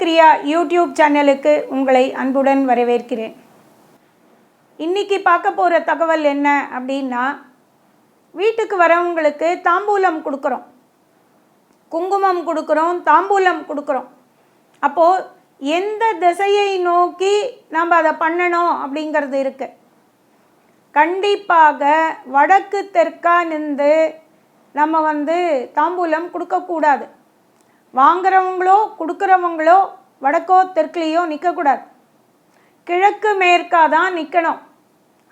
கிரியா YouTube சேனலுக்கு உங்களை அன்புடன் வரவேற்கிறேன். இன்றைக்கி பார்க்க போகிற தகவல் என்ன அப்படின்னா வீட்டுக்கு வரவங்களுக்கு தாம்பூலம் கொடுக்குறோம். குங்குமம் கொடுக்குறோம் தாம்பூலம் கொடுக்குறோம். அப்போது எந்த திசையை நோக்கி நம்ம அதை பண்ணணும் அப்படிங்கிறது இருக்குது கண்டிப்பாக வடக்கு தெற்கா நின்று நம்ம வந்து தாம்பூலம் கொடுக்கக்கூடாது. வாங்குறவங்களோ கொடுக்குறவங்களோ வடக்கோ தெற்குலேயோ நிற்கக்கூடாது கிழக்கு மேற்கா தான் நிற்கணும்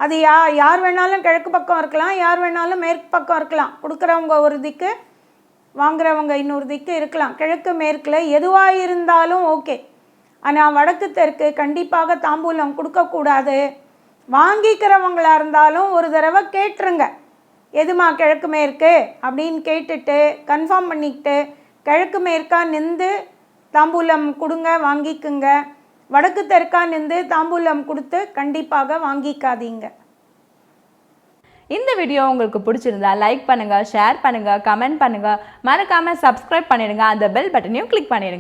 அது யா யார் வேணாலும் கிழக்கு பக்கம் இருக்கலாம் யார் வேணாலும் மேற்கு பக்கம் இருக்கலாம். கொடுக்குறவங்க ஒரு திக்கு வாங்குறவங்க இன்னொரு திக்கு இருக்கலாம். கிழக்கு மேற்கில் எதுவாக இருந்தாலும் ஓகே. ஆனால் வடக்கு தெற்கு கண்டிப்பாக தாம்பூலம் கொடுக்கக்கூடாது. வாங்கிக்கிறவங்களா இருந்தாலும் ஒரு தடவை கேட்டுருங்க. எதுமா கிழக்கு மேற்கு அப்படின்னு கேட்டுட்டு கன்ஃபார்ம் பண்ணிக்கிட்டு கிழக்கு மேற்கா நின்று தாம்பூலம் கொடுங்க வாங்கிக்குங்க. வடக்கு தெற்கா நின்று தாம்பூலம் கொடுத்து கண்டிப்பாக வாங்கிக்காதீங்க. இந்த வீடியோ உங்களுக்கு பிடிச்சிருந்தா லைக் பண்ணுங்கள் ஷேர் பண்ணுங்கள் கமெண்ட் பண்ணுங்க. மறக்காமல் சப்ஸ்கிரைப் பண்ணிடுங்க. அந்த பெல் பட்டனையும் கிளிக் பண்ணிடுங்க.